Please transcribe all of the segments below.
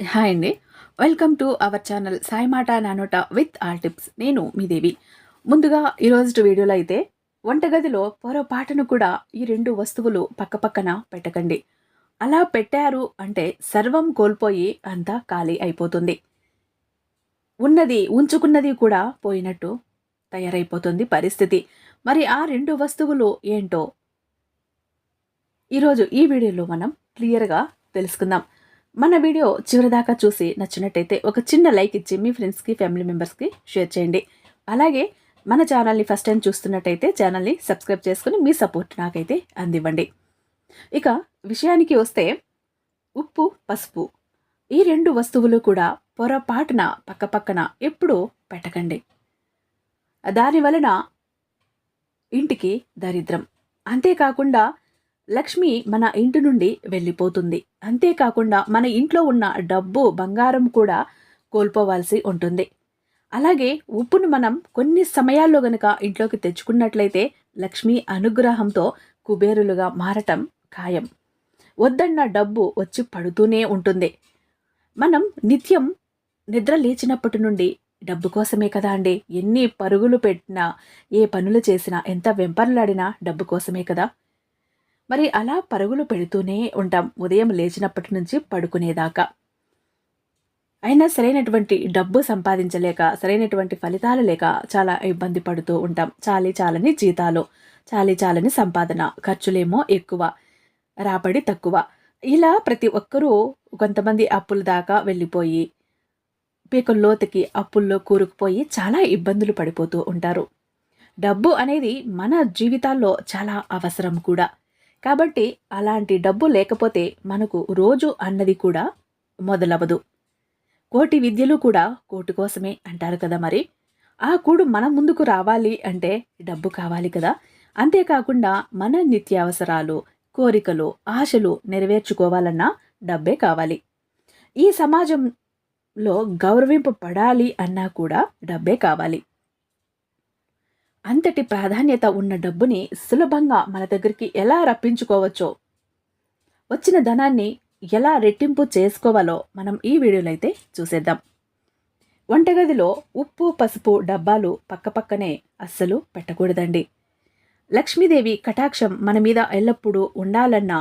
Hi అండి. Welcome to our channel Sai మాట నానోట విత్ ఆల్ టిప్స్. నేను మీ దేవి. ముందుగా ఈరోజు వీడియోలో అయితే వంటగదిలో పొరపాటును కూడా ఈ రెండు వస్తువులు పక్కపక్కన పెట్టకండి. అలా పెట్టారు అంటే సర్వం కోల్పోయి అంతా ఖాళీ అయిపోతుంది. ఉన్నది ఉంచుకున్నది కూడా పోయినట్టు తయారైపోతుంది పరిస్థితి. మరి ఆ రెండు వస్తువులు ఏంటో ఈరోజు ఈ వీడియోలో మనం క్లియర్గా తెలుసుకుందాం. మన వీడియో చివరిదాకా చూసి నచ్చినట్టయితే ఒక చిన్న లైక్ ఇచ్చి మీ ఫ్రెండ్స్కి ఫ్యామిలీ మెంబర్స్కి షేర్ చేయండి. అలాగే మన ఛానల్ని ఫస్ట్ టైం చూస్తున్నట్టయితే ఛానల్ని సబ్స్క్రైబ్ చేసుకుని మీ సపోర్ట్ నాకైతే అందివ్వండి. ఇక విషయానికి వస్తే ఉప్పు పసుపు ఈ రెండు వస్తువులు కూడా పొరపాటున పక్కపక్కన ఎప్పుడూ పెట్టకండి. దాని వలన ఇంటికి దరిద్రం. అంతేకాకుండా లక్ష్మి మన ఇంటి నుండి వెళ్ళిపోతుంది. అంతేకాకుండా మన ఇంట్లో ఉన్న డబ్బు బంగారం కూడా కోల్పోవాల్సి ఉంటుంది. అలాగే ఉప్పును మనం కొన్ని సమయాల్లో గనక ఇంట్లోకి తెచ్చుకున్నట్లయితే లక్ష్మి అనుగ్రహంతో కుబేరులుగా మారటం ఖాయం. వద్దన్న డబ్బు వచ్చి పడుతూనే ఉంటుంది. మనం నిత్యం నిద్ర లేచినప్పటి నుండి డబ్బు కోసమే కదా అండి? ఎన్ని పరుగులు పెట్టినా ఏ పనులు చేసినా ఎంత వెంపర్లాడినా డబ్బు కోసమే కదా? మరి అలా పరుగులు పెడుతూనే ఉంటాం. ఉదయం లేచినప్పటి నుంచి పడుకునేదాకా. అయినా సరైనటువంటి డబ్బు సంపాదించలేక సరైనటువంటి ఫలితాలు లేక చాలా ఇబ్బంది పడుతూ ఉంటాం. చాలి చాలని జీతాలు చాలి చాలని సంపాదన ఖర్చులేమో ఎక్కువ రాబడి తక్కువ. ఇలా ప్రతి ఒక్కరూ కొంతమంది అప్పుల దాకా వెళ్ళిపోయి పీకల్లోతకి అప్పుల్లో కూరుకుపోయి చాలా ఇబ్బందులు పడిపోతూ ఉంటారు. డబ్బు అనేది మన జీవితాల్లో చాలా అవసరం కూడా. కాబట్టి అలాంటి డబ్బు లేకపోతే మనకు రోజు అన్నది కూడా మొదలవదు కోటి విద్యలు కూడా కోటి కోసమే అంటారు కదా మరి. ఆ కూడు మన ముందుకు రావాలి అంటే డబ్బు కావాలి కదా. అంతేకాకుండా మన నిత్యావసరాలు కోరికలు ఆశలు నెరవేర్చుకోవాలన్నా డబ్బే కావాలి. ఈ సమాజంలో గౌరవింపబడాలి అన్నా కూడా డబ్బే కావాలి. అంతటి ప్రాధాన్యత ఉన్న డబ్బుని సులభంగా మన దగ్గరికి ఎలా రప్పించుకోవచ్చో వచ్చిన ధనాన్ని ఎలా రెట్టింపు చేసుకోవాలో మనం ఈ వీడియోలో అయితే చూసేద్దాం. వంటగదిలో ఉప్పు పసుపు డబ్బాలు పక్కపక్కనే అస్సలు పెట్టకూడదండి. లక్ష్మీదేవి కటాక్షం మన మీద ఎల్లప్పుడూ ఉండాలన్నా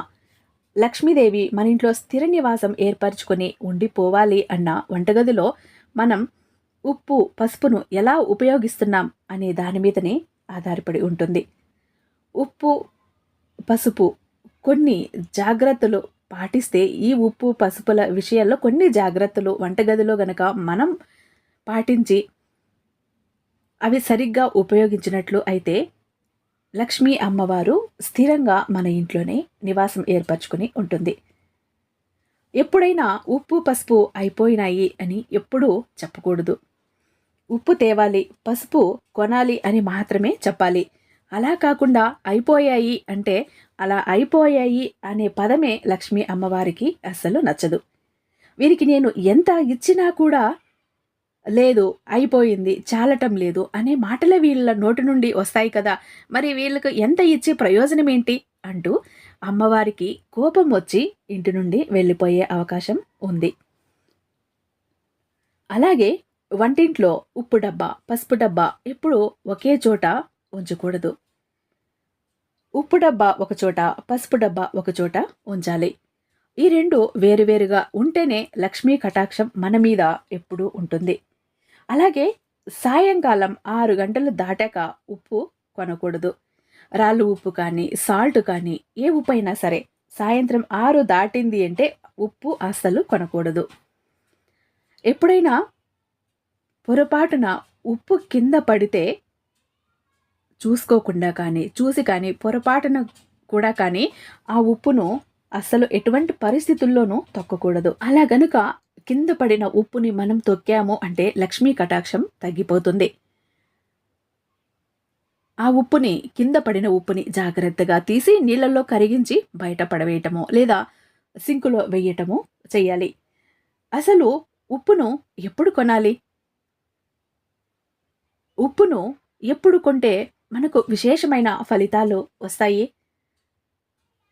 లక్ష్మీదేవి మన ఇంట్లో స్థిర నివాసం ఏర్పరచుకొని ఉండిపోవాలి అన్న వంటగదిలో మనం ఉప్పు పసుపును ఎలా ఉపయోగిస్తున్నాం అనే దాని మీదనే ఆధారపడి ఉంటుంది. ఉప్పు పసుపు కొన్ని జాగ్రత్తలు పాటిస్తే ఈ ఉప్పు పసుపుల విషయాల్లో కొన్ని జాగ్రత్తలు వంటగదిలో గనక మనం పాటించి అవి సరిగ్గా ఉపయోగించినట్లు అయితే లక్ష్మీ అమ్మవారు స్థిరంగా మన ఇంట్లోనే నివాసం ఏర్పరచుకుని ఉంటుంది. ఎప్పుడైనా ఉప్పు పసుపు అయిపోయినాయి అని ఎప్పుడూ చెప్పకూడదు. ఉప్పు తేవాలి పసుపు కొనాలి అని మాత్రమే చెప్పాలి. అలా కాకుండా అయిపోయాయి అంటే అలా అయిపోయాయి అనే పదమే లక్ష్మీ అమ్మవారికి అస్సలు నచ్చదు. వీరికి నేను ఎంత ఇచ్చినా కూడా లేదు అయిపోయింది చాలటం లేదు అనే మాటలే వీళ్ళ నోటి నుండి వస్తాయి కదా. మరి వీళ్ళకు ఎంత ఇచ్చే ప్రయోజనం ఏంటి? అంటూ అమ్మవారికి కోపం వచ్చి ఇంటి నుండి వెళ్ళిపోయే అవకాశం ఉంది. అలాగే వంటింట్లో ఉప్పు డబ్బా పసుపు డబ్బా ఎప్పుడూ ఒకే చోట ఉంచకూడదు. ఉప్పు డబ్బా ఒక చోట పసుపు డబ్బా ఒక చోట ఉంచాలి. ఈ రెండు వేరువేరుగా ఉంటేనే లక్ష్మీ కటాక్షం మన మీద ఎప్పుడూ ఉంటుంది. అలాగే సాయంకాలం ఆరు గంటలు దాటాక ఉప్పు కొనకూడదు. రాళ్ళు ఉప్పు కానీ సాల్ట్ కానీ ఏ ఉప్పు అయినా సరే సాయంత్రం ఆరు దాటింది అంటే ఉప్పు అస్సలు కొనకూడదు. ఎప్పుడైనా పొరపాటున ఉప్పు కింద పడితే చూసుకోకుండా కానీ చూసి కానీ పొరపాటున కూడా కానీ ఆ ఉప్పును అస్సలు ఎటువంటి పరిస్థితుల్లోనూ తొక్కకూడదు. అలా గనుక కింద పడిన ఉప్పుని మనం తొక్కాము అంటే లక్ష్మీ కటాక్షం తగ్గిపోతుంది. ఆ ఉప్పుని కింద పడిన ఉప్పుని జాగ్రత్తగా తీసి నీళ్ళల్లో కరిగించి బయట పడవేయటము లేదా సింకులో వేయటము చేయాలి. అసలు ఉప్పును ఎప్పుడు కొనాలి? ఉప్పును ఎప్పుడు కొంటే మనకు విశేషమైన ఫలితాలు వస్తాయి.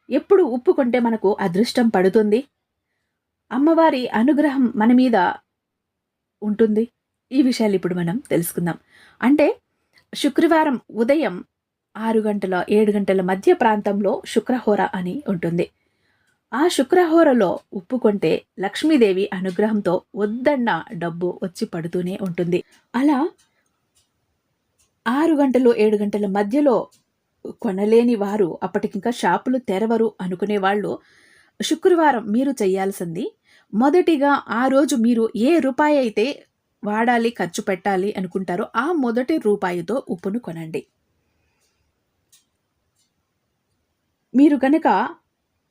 ఎప్పుడు ఉప్పు కొంటే మనకు అదృష్టం పడుతుంది. అమ్మవారి అనుగ్రహం మన మీద ఉంటుంది. ఈ విషయాలు ఇప్పుడు మనం తెలుసుకుందాం. అంటే శుక్రవారం ఉదయం ఆరు గంటల ఏడు గంటల మధ్య ప్రాంతంలో శుక్రహోర అని ఉంటుంది. ఆ శుక్రహోరలో ఉప్పు కొంటే లక్ష్మీదేవి అనుగ్రహంతో వద్దన్న డబ్బు వచ్చి పడుతూనే ఉంటుంది. అలా ఆరు గంటలు ఏడు గంటల మధ్యలో కొనలేని వారు అప్పటికింకా షాపులు తెరవరు అనుకునే వాళ్ళు శుక్రవారం మీరు చేయాల్సింది మొదటిగా ఆ రోజు మీరు ఏ రూపాయి అయితే వాడాలి ఖర్చు పెట్టాలి అనుకుంటారో ఆ మొదటి రూపాయితో ఉప్పును కొనండి. మీరు కనుక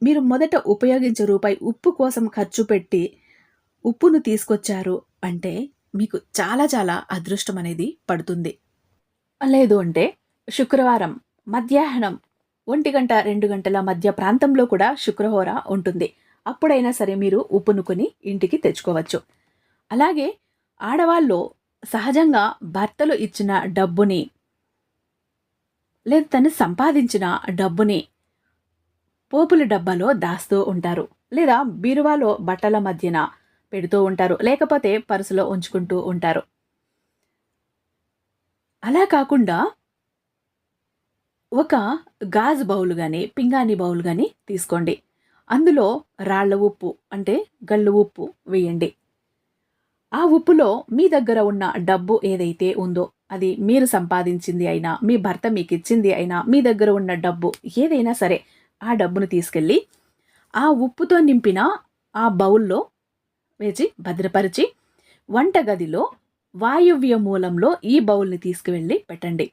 మీరు మొదట ఉపయోగించే రూపాయి ఉప్పు కోసం ఖర్చు పెట్టి ఉప్పును తీసుకొచ్చారు అంటే మీకు చాలా చాలా అదృష్టం అనేది పడుతుంది. లేదు అంటే శుక్రవారం మధ్యాహ్నం ఒంటి గంట రెండు గంటల మధ్య ప్రాంతంలో కూడా శుక్రహోర ఉంటుంది. అప్పుడైనా సరే మీరు ఉప్పునుకొని ఇంటికి తెచ్చుకోవచ్చు. అలాగే ఆడవాళ్ళు సహజంగా భర్తలు ఇచ్చిన డబ్బుని లేదా తను సంపాదించిన డబ్బుని పోపుల డబ్బాలో దాస్తూ ఉంటారు. లేదా బీరువాలో బట్టల మధ్యన పెడుతూ ఉంటారు. లేకపోతే పరుసులో ఉంచుకుంటూ ఉంటారు. అలా కాకుండా ఒక గాజు బౌల్ కానీ పింగాణి బౌల్ కానీ తీసుకోండి. అందులో రాళ్ళ ఉప్పు అంటే గళ్ళు ఉప్పు వేయండి. ఆ ఉప్పులో మీ దగ్గర ఉన్న డబ్బు ఏదైతే ఉందో అది మీరు సంపాదించింది అయినా మీ భర్త మీకు ఇచ్చింది అయినా మీ దగ్గర ఉన్న డబ్బు ఏదైనా సరే ఆ డబ్బును తీసుకెళ్ళి ఆ ఉప్పుతో నింపిన ఆ బౌల్లో వేచి భద్రపరిచి వంటగదిలో వాయువ్య మూలంలో ఈ బౌల్ని తీసుకువెళ్ళి పెట్టండి.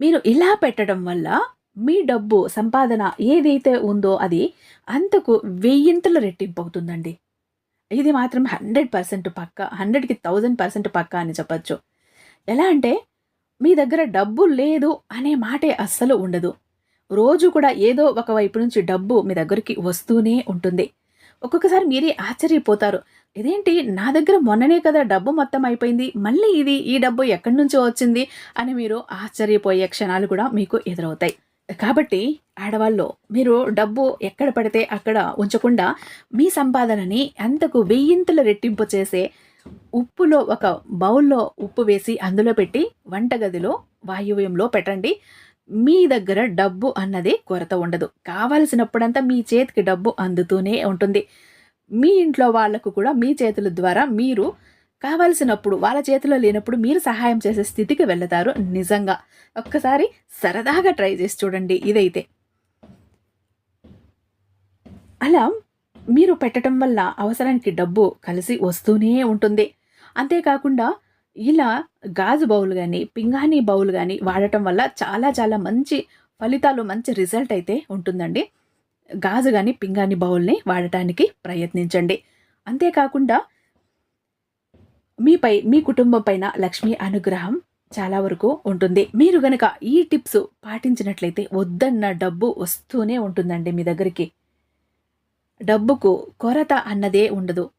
మీరు ఇలా పెట్టడం వల్ల మీ డబ్బు సంపాదన ఏదైతే ఉందో అది అంతకు వెయ్యింతల రెట్టింపు అవుతుందండి ఇది మాత్రం హండ్రెడ్ పర్సెంట్ పక్క హండ్రెడ్కి థౌజండ్ పర్సెంట్ పక్క అని చెప్పచ్చు. ఎలా అంటే మీ దగ్గర డబ్బు లేదు అనే మాటే అస్సలు ఉండదు. రోజు కూడా ఏదో ఒక వైపు నుంచి డబ్బు మీ దగ్గరికి వస్తూనే ఉంటుంది. ఒక్కొక్కసారి మీరే ఆశ్చర్యపోతారు. ఇదేంటి? నా దగ్గర మొన్ననే కదా డబ్బు మొత్తం అయిపోయింది. మళ్ళీ ఇది ఈ డబ్బు ఎక్కడి నుంచో వచ్చింది అని మీరు ఆశ్చర్యపోయే క్షణాలు కూడా మీకు ఎదురవుతాయి. కాబట్టి ఆడవాళ్ళు మీరు డబ్బు ఎక్కడ పడితే అక్కడ ఉంచకుండా మీ సంపాదనని అంతకు వెయ్యింతలు రెట్టింపు చేసే ఉప్పులో ఒక బౌల్లో ఉప్పు వేసి అందులో పెట్టి వంటగదిలో వాయువ్యంలో పెట్టండి. మీ దగ్గర డబ్బు అన్నది కొరత ఉండదు. కావలసినప్పుడంతా మీ చేతికి డబ్బు అందుతూనే ఉంటుంది. మీ ఇంట్లో వాళ్ళకు కూడా మీ చేతుల ద్వారా మీరు కావలసినప్పుడు వాళ్ళ చేతిలో లేనప్పుడు మీరు సహాయం చేసే స్థితికి వెళతారు నిజంగా. ఒక్కసారి సరదాగా ట్రై చేసి చూడండి ఇదైతే. అలా మీరు పెట్టడం వల్ల అవసరానికి డబ్బు కలిసి వస్తూనే ఉంటుంది. అంతేకాకుండా ఇలా గాజు బౌల్ కానీ పింగాణీ బౌల్ కానీ వాడటం వల్ల చాలా చాలా మంచి ఫలితాలు మంచి రిజల్ట్ అయితే ఉంటుందండి. గాజు కానీ పింగాణి బౌల్ని వాడటానికి ప్రయత్నించండి. అంతేకాకుండా మీపై మీ కుటుంబం పైన లక్ష్మీ అనుగ్రహం చాలా వరకు ఉంటుంది. మీరు గనక ఈ టిప్స్ పాటించినట్లయితే వద్దన్న డబ్బు వస్తూనే ఉంటుందండి మీ దగ్గరికి. డబ్బుకు కొరత అన్నదే ఉండదు.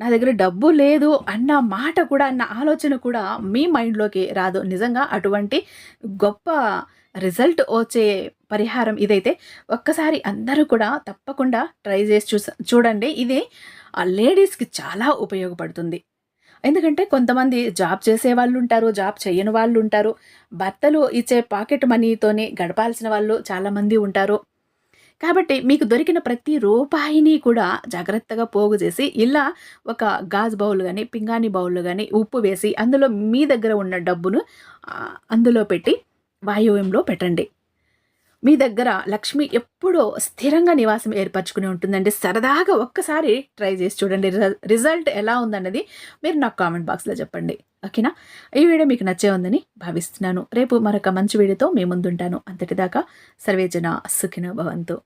నా దగ్గర డబ్బు లేదు అన్న మాట కూడా అన్న ఆలోచన కూడా మీ మైండ్లోకి రాదు. నిజంగా అటువంటి గొప్ప రిజల్ట్ వచ్చే పరిహారం ఇదైతే ఒక్కసారి అందరూ కూడా తప్పకుండా ట్రై చేసి చూ చూడండి. ఇది ఆ లేడీస్కి చాలా ఉపయోగపడుతుంది. ఎందుకంటే కొంతమంది జాబ్ చేసే వాళ్ళు ఉంటారు జాబ్ చేయని వాళ్ళు ఉంటారు. భర్తలు ఇచ్చే పాకెట్ మనీతోనే గడపాల్సిన వాళ్ళు చాలామంది ఉంటారు. కాబట్టి మీకు దొరికిన ప్రతి రూపాయిని కూడా జాగ్రత్తగా పోగు చేసి ఇలా ఒక గాజు బౌల్ కానీ పింగాణి బౌల్ కానీ ఉప్పు వేసి అందులో మీ దగ్గర ఉన్న డబ్బును అందులో పెట్టి వాయువ్యంలో పెట్టండి. మీ దగ్గర లక్ష్మి ఎప్పుడో స్థిరంగా నివాసం ఏర్పరచుకుని ఉంటుందండి. సరదాగా ఒక్కసారి ట్రై చేసి చూడండి. రిజల్ట్ ఎలా ఉందన్నది మీరు నాకు కామెంట్ బాక్స్లో చెప్పండి. ఓకేనా? ఈ వీడియో మీకు నచ్చే ఉందని భావిస్తున్నాను. రేపు మరొక మంచి వీడియోతో మీ ముందుంటాను. అంతటిదాకా సర్వేజన సుఖిన భవంతు.